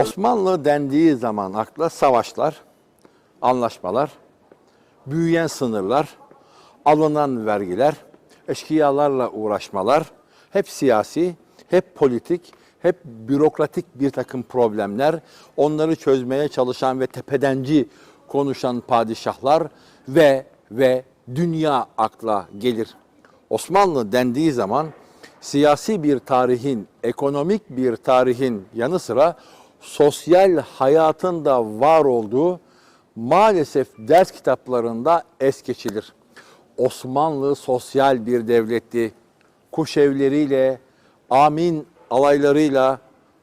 Osmanlı dendiği zaman akla savaşlar, anlaşmalar, büyüyen sınırlar, alınan vergiler, eşkıyalarla uğraşmalar, hep siyasi, hep politik, hep bürokratik bir takım problemler, onları çözmeye çalışan ve tepedenci konuşan padişahlar ve ve dünya akla gelir. Osmanlı dendiği zaman siyasi bir tarihin, ekonomik bir tarihin yanı sıra sosyal hayatın da var olduğu maalesef ders kitaplarında es geçilir. Osmanlı sosyal bir devletti. Kuş evleriyle, amin alaylarıyla,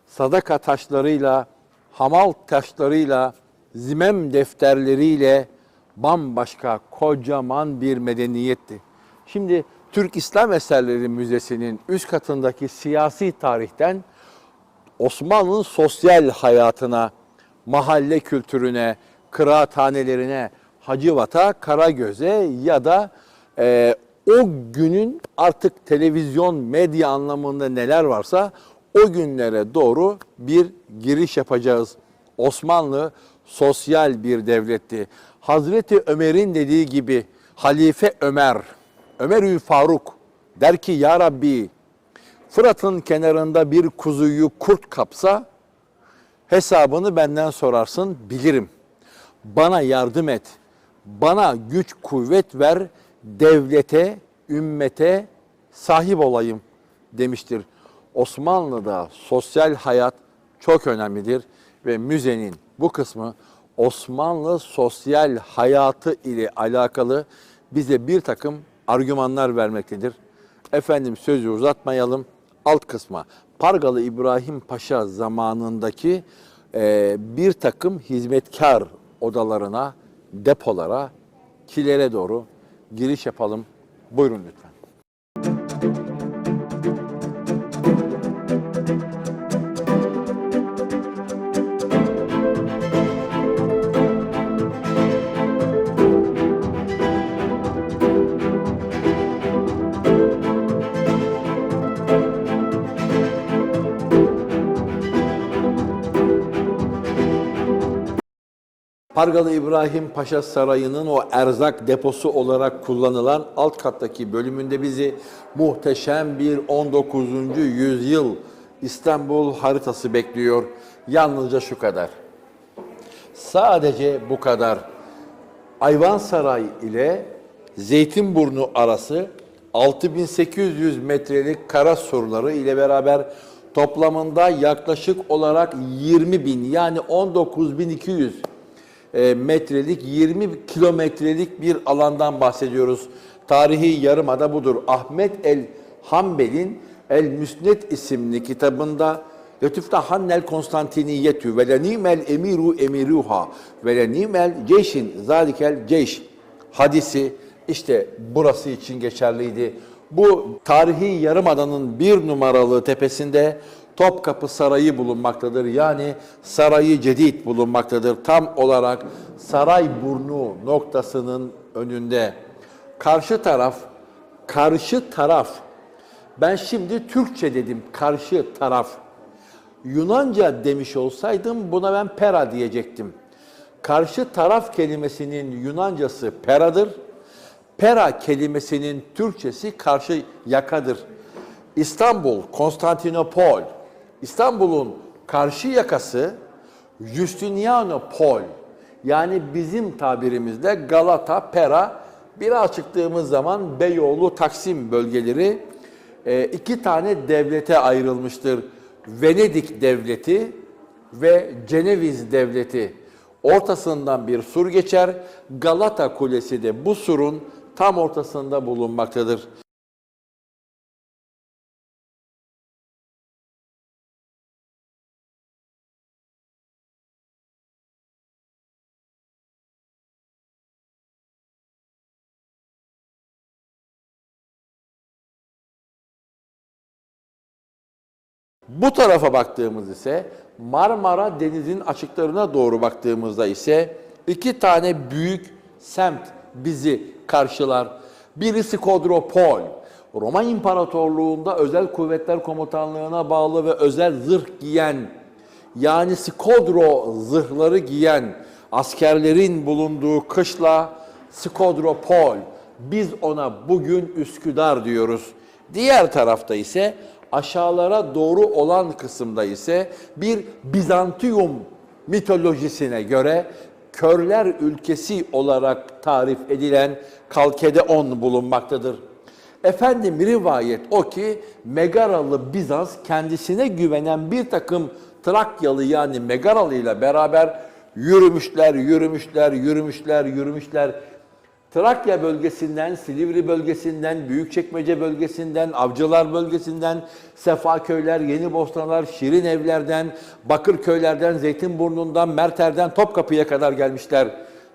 sadaka taşlarıyla, hamal taşlarıyla, zimem defterleriyle bambaşka kocaman bir medeniyetti. Şimdi Türk İslam Eserleri Müzesi'nin üst katındaki siyasi tarihten Osmanlı'nın sosyal hayatına, mahalle kültürüne, kıraathanelerine, Hacivat'a, Karagöz'e ya da e, o günün artık televizyon, medya anlamında neler varsa o günlere doğru bir giriş yapacağız. Osmanlı sosyal bir devletti. Hazreti Ömer'in dediği gibi Halife Ömer, Ömer-ü Faruk der ki Ya Rabbi Fırat'ın kenarında bir kuzuyu kurt kapsa hesabını benden sorarsın bilirim. Bana yardım et. Bana güç kuvvet ver. Devlete, ümmete sahip olayım demiştir. Osmanlı'da sosyal hayat çok önemlidir ve müzenin bu kısmı Osmanlı sosyal hayatı ile alakalı bize bir takım argümanlar vermektedir. Efendim sözü uzatmayalım. Alt kısma Pargalı İbrahim Paşa zamanındaki e, bir takım hizmetkar odalarına, depolara, kilere doğru giriş yapalım. Buyurun lütfen. Pargalı İbrahim Paşa Sarayı'nın o erzak deposu olarak kullanılan alt kattaki bölümünde bizi muhteşem bir 19. yüzyıl İstanbul haritası bekliyor. Yalnızca şu kadar. Sadece bu kadar. Ayvansaray ile Zeytinburnu arası 6800 metrelik kara surları ile beraber toplamında yaklaşık olarak 20 bin yani 19200 e, metrelik 20 kilometrelik bir alandan bahsediyoruz. Tarihi yarımada budur. Ahmet el Hanbel'in El Müsned isimli kitabında Lütüfte Hannel Konstantiniyetü ve lenimel emiru emiruha ve lenimel ceyşin zalikel ceyş hadisi işte burası için geçerliydi. Bu tarihi yarımadanın bir numaralı tepesinde Topkapı Sarayı bulunmaktadır. Yani Sarayı Cedid bulunmaktadır. Tam olarak Sarayburnu noktasının önünde. Karşı taraf, karşı taraf. Ben şimdi Türkçe dedim, karşı taraf. Yunanca demiş olsaydım buna ben pera diyecektim. Karşı taraf kelimesinin Yunancası peradır. Pera kelimesinin Türkçesi karşı yakadır. İstanbul, Konstantinopol, İstanbul'un karşı yakası Justinianopol. Yani bizim tabirimizde Galata, Pera, biraz çıktığımız zaman Beyoğlu, Taksim bölgeleri e, iki tane devlete ayrılmıştır. Venedik devleti ve Ceneviz devleti. Ortasından bir sur geçer. Galata Kulesi de bu surun tam ortasında bulunmaktadır. Bu tarafa baktığımız ise Marmara Denizi'nin açıklarına doğru baktığımızda ise iki tane büyük semt bizi karşılar. Birisi Kodropol, Roma İmparatorluğu'nda özel kuvvetler komutanlığına bağlı ve özel zırh giyen yani Skodro zırhları giyen askerlerin bulunduğu kışla Skodropol. Biz ona bugün Üsküdar diyoruz. Diğer tarafta ise aşağılara doğru olan kısımda ise bir Bizantiyum mitolojisine göre körler ülkesi olarak tarif edilen Kalkedeon bulunmaktadır. Efendim rivayet o ki Megaralı Bizans kendisine güvenen bir takım Trakyalı yani Megaralı ile beraber yürümüşler, yürümüşler, yürümüşler, yürümüşler. Trakya bölgesinden, Silivri bölgesinden, Büyükçekmece bölgesinden, Avcılar bölgesinden, Sefaköyler, Yeni Bostanlar, Şirin Evlerden, Bakırköylerden, Zeytinburnu'ndan, Merter'den Topkapı'ya kadar gelmişler.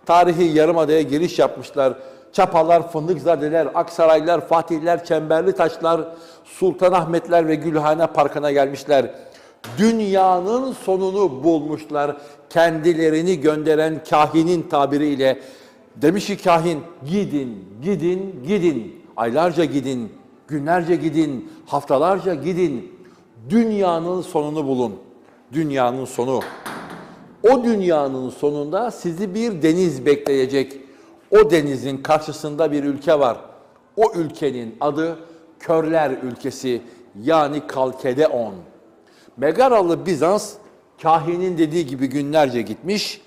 Tarihi Yarımada'ya giriş yapmışlar. Çapalar, Fındıkzadeler, Aksaraylar, Fatihler, Çemberli Taşlar, Sultanahmetler ve Gülhane Parkı'na gelmişler. Dünyanın sonunu bulmuşlar. Kendilerini gönderen kahinin tabiriyle Demiş ki kahin gidin, gidin, gidin. Aylarca gidin, günlerce gidin, haftalarca gidin. Dünyanın sonunu bulun. Dünyanın sonu. O dünyanın sonunda sizi bir deniz bekleyecek. O denizin karşısında bir ülke var. O ülkenin adı Körler ülkesi yani Kalkedeon. Megaralı Bizans kahinin dediği gibi günlerce gitmiş.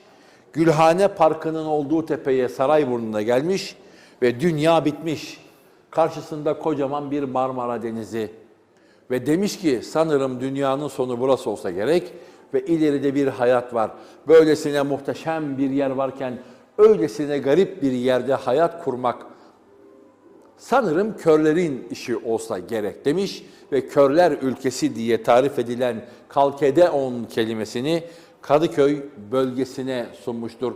Gülhane Parkı'nın olduğu tepeye Sarayburnu'na gelmiş ve dünya bitmiş. Karşısında kocaman bir Marmara Denizi. Ve demiş ki sanırım dünyanın sonu burası olsa gerek ve ileride bir hayat var. Böylesine muhteşem bir yer varken öylesine garip bir yerde hayat kurmak sanırım körlerin işi olsa gerek demiş ve körler ülkesi diye tarif edilen Kalkedeon kelimesini Kadıköy bölgesine sunmuştur.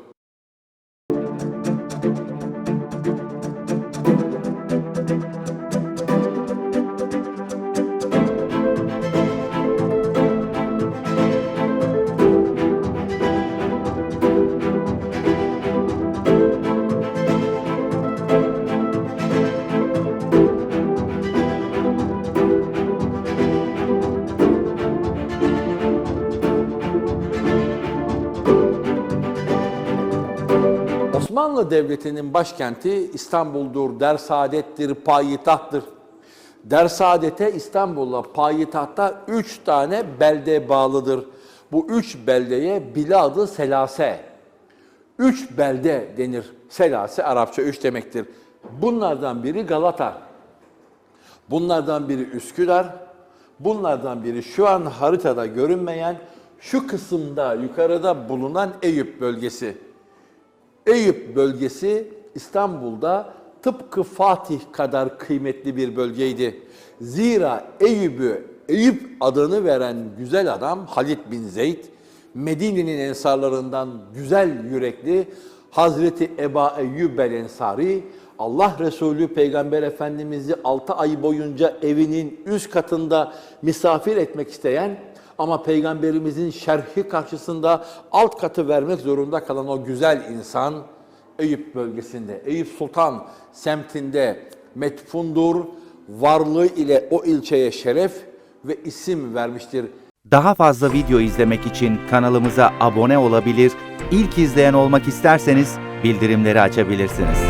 Osmanlı Devleti'nin başkenti İstanbul'dur, Dersaadet'tir, payitahttır. Dersaadet'e İstanbul'la payitahta üç tane belde bağlıdır. Bu üç beldeye Biladı Selase, üç belde denir. Selase Arapça üç demektir. Bunlardan biri Galata, bunlardan biri Üsküdar, bunlardan biri şu an haritada görünmeyen şu kısımda yukarıda bulunan Eyüp bölgesi. Eyüp bölgesi İstanbul'da tıpkı Fatih kadar kıymetli bir bölgeydi. Zira Eyüp'ü, Eyüp adını veren güzel adam Halid bin Zeyd, Medine'nin ensarlarından güzel yürekli Hazreti Eba Eyyub el Ensari, Allah Resulü Peygamber Efendimiz'i 6 ay boyunca evinin üst katında misafir etmek isteyen ama Peygamberimizin şerhi karşısında alt katı vermek zorunda kalan o güzel insan Eyüp bölgesinde, Eyüp Sultan semtinde metfundur. Varlığı ile o ilçeye şeref ve isim vermiştir. Daha fazla video izlemek için kanalımıza abone olabilir, ilk izleyen olmak isterseniz bildirimleri açabilirsiniz.